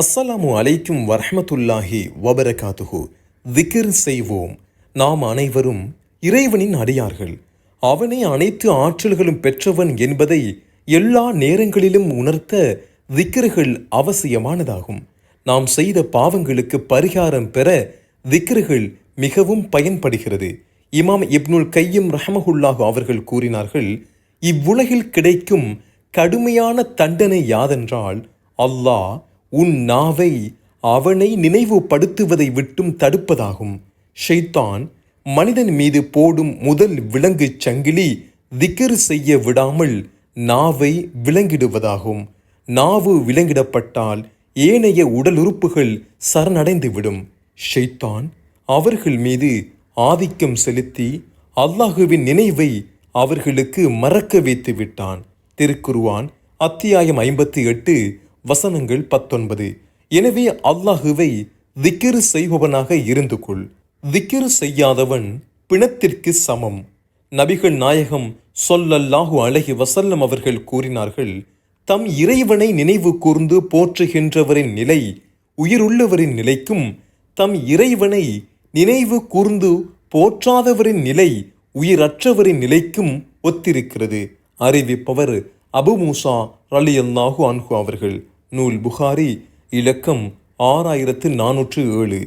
அஸ்ஸலாமு அலைக்கும் வரஹ்மத்துல்லாஹி வபரகாத்துஹு. திக்ர் செய்வோம். நாம் அனைவரும் இறைவனின் அடியார்கள். அவனே அனைத்து ஆற்றல்களும் பெற்றவன் என்பதை எல்லா நேரங்களிலும் உணர்த்த திக்ருகள் அவசியமானதாகும். நாம் செய்த பாவங்களுக்கு பரிகாரம் பெற திக்ருகள் மிகவும் பயன்படுகிறது. இமாம் இப்னுல் கையம் ரஹமஹுல்லாஹு அவர்கள் கூறினார்கள் இவ்வுலகில் கிடைக்கும் கடுமையான தண்டனை யாதென்றால் அல்லாஹ் உன் நாவை அவனை நினைவுபடுத்துவதை விட்டும் தடுப்பதாகும். ஷைத்தான் மனிதன் மீது போடும் முதல் விலங்குச் சங்கிலி திக்கர் செய்ய விடாமல் நாவை விலங்கிடுவதாகும். நாவு விலங்கிடப்பட்டால் ஏனைய உடல் உறுப்புகள் சரணடைந்துவிடும். ஷெய்தான் அவர்கள் மீது ஆதிக்கம் செலுத்தி அல்லாஹுவின் நினைவை அவர்களுக்கு மறக்க வைத்து விட்டான் திருக்குருவான் அத்தியாயம் ஐம்பத்தி எட்டு வசனங்கள் பத்தொன்பது. எனவே அல்லாஹுவை திக்கிரு செய்பவனாக இருந்து கொள் திக்கிரு செய்யாதவன் பிணத்திற்கு சமம். நபிகள் நாயகம் சொல்லல்லாஹு அழகி வசல்லம் அவர்கள் கூறினார்கள் தம் இறைவனை நினைவு கூர்ந்து போற்றுகின்றவரின் நிலை உயிருள்ளவரின் நிலைக்கும் தம் இறைவனை நினைவு கூர்ந்து போற்றாதவரின் நிலை உயிரற்றவரின் நிலைக்கும் ஒத்திருக்கிறது அறிவிப்பவர் அபு மூசா ரலியல்லாஹு அன்ஹு அவர்கள். நூல் புகாரி இலக்கம் ஆறாயிரத்து நானூற்று ஏழு.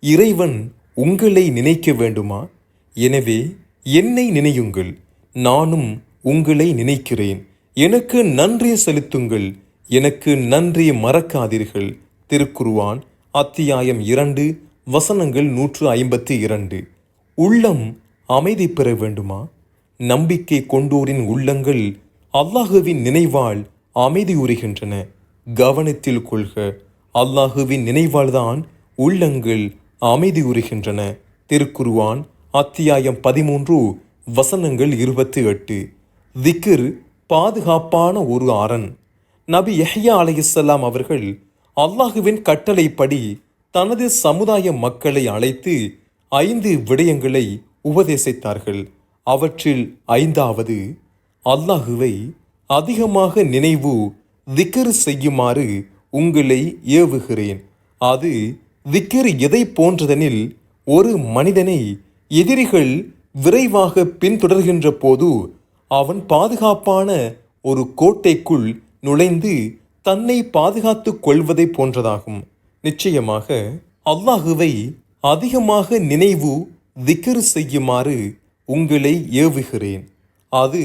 இறைவன் உங்களை நினைக்க வேண்டுமா? எனவே என்னை நினையுங்கள் நானும் உங்களை நினைக்கிறேன். எனக்கு நன்றி செலுத்துங்கள் எனக்கு நன்றி மறக்காதீர்கள். திருக்குருவான் அத்தியாயம் இரண்டு வசனங்கள் நூற்று ஐம்பத்தி இரண்டு. உள்ளம் அமைதி பெற வேண்டுமா? நம்பிக்கை கொண்டோரின் உள்ளங்கள் அல்லாஹுவின் நினைவால் அமைதியுறுகின்றன கவனத்தில் கொள்க. அல்லாஹுவின் நினைவால்தான் உள்ளங்கள் அமைதியுறுகின்றன திருக்குருவான் அத்தியாயம் பதிமூன்று வசனங்கள் இருபத்தி எட்டு. திக்ர் பாதுகாப்பான ஒரு அரண் நபி யஹ்யா அலையுசல்லாம் அவர்கள் அல்லாஹுவின் கட்டளைப்படி தனது சமுதாய மக்களை அழைத்து ஐந்து விடயங்களை உபதேசித்தார்கள். அவற்றில் ஐந்தாவது அல்லாஹுவை அதிகமாக நினைவு திக்கர் செய்யுமாறு உங்களை ஏவுகிறேன். அது திக்கர் எதை போன்றதெனில் ஒரு மனிதனை எதிரிகள் விரைவாக பின்தொடர்கின்ற போது அவன் பாதுகாப்பான ஒரு கோட்டைக்குள் நுழைந்து தன்னை பாதுகாத்து கொள்வதை போன்றதாகும். நிச்சயமாக அல்லாஹுவை அதிகமாக நினைவு திக்கர் செய்யுமாறு உங்களை ஏவுகிறேன். அது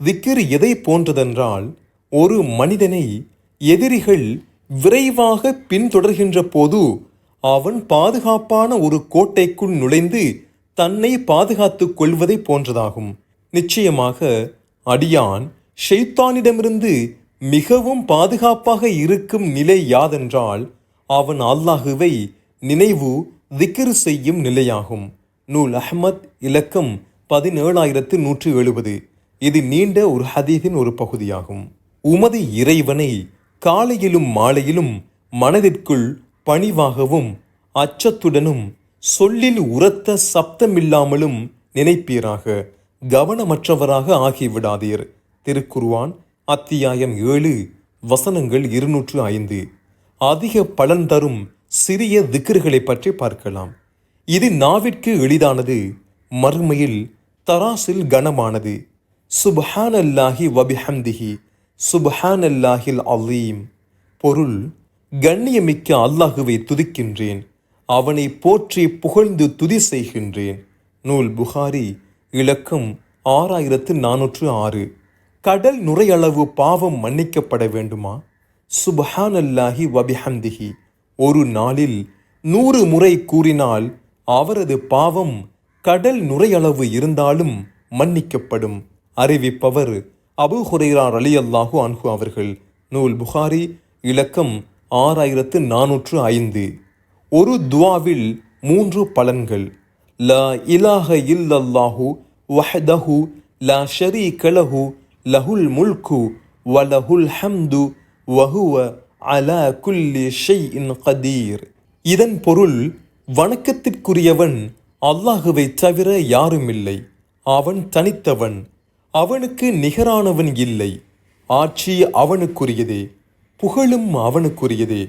திக்கர் எதை போன்றதென்றால் ஒரு மனிதனை எதிரிகள் விரைவாக பின்தொடர்கின்ற போது அவன் பாதுகாப்பான ஒரு கோட்டைக்குள் நுழைந்து தன்னை பாதுகாத்துக் கொள்வதை போன்றதாகும். நிச்சயமாக அடியான் ஷெய்தானிடமிருந்து மிகவும் பாதுகாப்பாக இருக்கும் நிலை யாதென்றால் அவன் அல்லாஹுவை நினைவு திக்ர் செய்யும் நிலையாகும். நூல் அஹ்மத் இலக்கம் பதினேழாயிரத்து நூற்று எழுபது. இது நீண்ட ஒரு ஹதீதின் ஒரு பகுதியாகும். உமது இறைவனை காலையிலும் மாலையிலும் மனதிற்குள் பணிவாகவும் அச்சத்துடனும் சொல்லில் உரத்த சப்தமில்லாமலும் நினைப்பீராக. கவனமற்றவராக ஆகிவிடாதீர். திருக்குருவான் அத்தியாயம் ஏழு வசனங்கள் இருநூற்று ஐந்து. அதிக பலன் தரும் சிறிய திக்ர்களை பற்றி பார்க்கலாம். இது நாவிற்கு எளிதானது மறுமையில் தராசில் கனமானது. சுப்ஹானல்லாஹி வபிஹம்திஹி. சுப்ஹானல்லாஹில் அலீம். பொருள் கண்ணியமிக்க அல்லாஹுவை துதிக்கின்றேன். அவனை போற்றி புகழ்ந்து துதி செய்கின்றேன். நூல் புகாரி இலக்கம் ஆறாயிரத்து நானூற்று ஆறு. கடல் நுரையளவு பாவம் மன்னிக்கப்பட வேண்டுமா? சுப்ஹானல்லாஹி வபிஹந்திஹி ஒரு நாளில் நூறு முறை கூறினால் அவரது பாவம் கடல் நுரையளவு இருந்தாலும் மன்னிக்கப்படும். அறிவிப்பவர் அபு ஹுரைரா அலி அல்லாஹு அன்ஹு அவர்கள் நூல் புகாரி இலக்கம் ஆறாயிரத்து நானூற்று ஐந்து. ஒரு துவாவில் மூன்று பலன்கள். லா இலாஹ இல்லல்லாஹு வஹ்தஹு லா ஷரி கலஹு லஹுல் முல்கு வலஹுல் ஹம்து வஹுவ அலா குல்லி ஷைஇன் கதீர். இதன் பொருள் வணக்கத்திற்குரியவன் அல்லாஹுவை தவிர யாரும் இல்லை அவன் தனித்தவன். அவனுக்கு நிகரானவன் இல்லை. ஆட்சி அவனுக்குரியதே புகழும் அவனுக்குரியதே.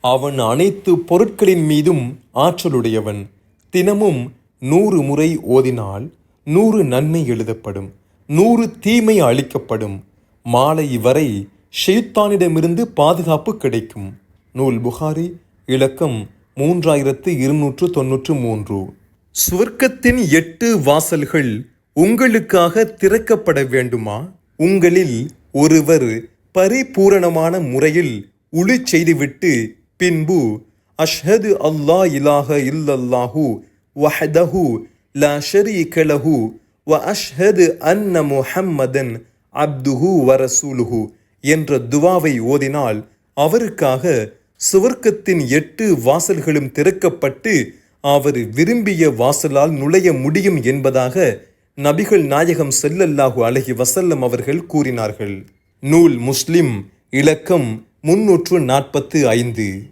அவன் அனைத்து பொருட்களின் மீதும் ஆற்றலுடையவன். தினமும் நூறு முறை ஓதினால் நூறு நன்மை எழுதப்படும் நூறு தீமை அளிக்கப்படும் மாலை வரை ஷெய்தானிடமிருந்து பாதுகாப்பு கிடைக்கும். நூல் புகாரி இலக்கம் மூன்றாயிரத்து இருநூற்று தொன்னூற்று மூன்று. சுவர்க்கத்தின் எட்டு வாசல்கள் உங்களுக்காக திறக்கப்பட வேண்டுமா? உங்களில் ஒருவர் பரிபூரணமான முறையில் உளி செய்துவிட்டு பின்பு அஷ்ஹது அல்லா இலாஹ இல்லல்லாஹு வஹதஹு லா ஷரி லஹு வ அஷ்ஹது அன்ன முஹம்மதன் அப்துஹு வரசூலுஹு என்ற துவாவை ஓதினால் அவருக்காக சுவர்க்கத்தின் எட்டு வாசல்களும் திறக்கப்பட்டு அவர் விரும்பிய வாசலால் நுழைய முடியும் என்பதாக நபிகள் நாயகம் செல்லல்லாஹு அழகி வசல்லம் அவர்கள் கூறினார்கள் நூல் முஸ்லிம் இலக்கம் முன்னூற்று நாற்பத்து ஐந்து.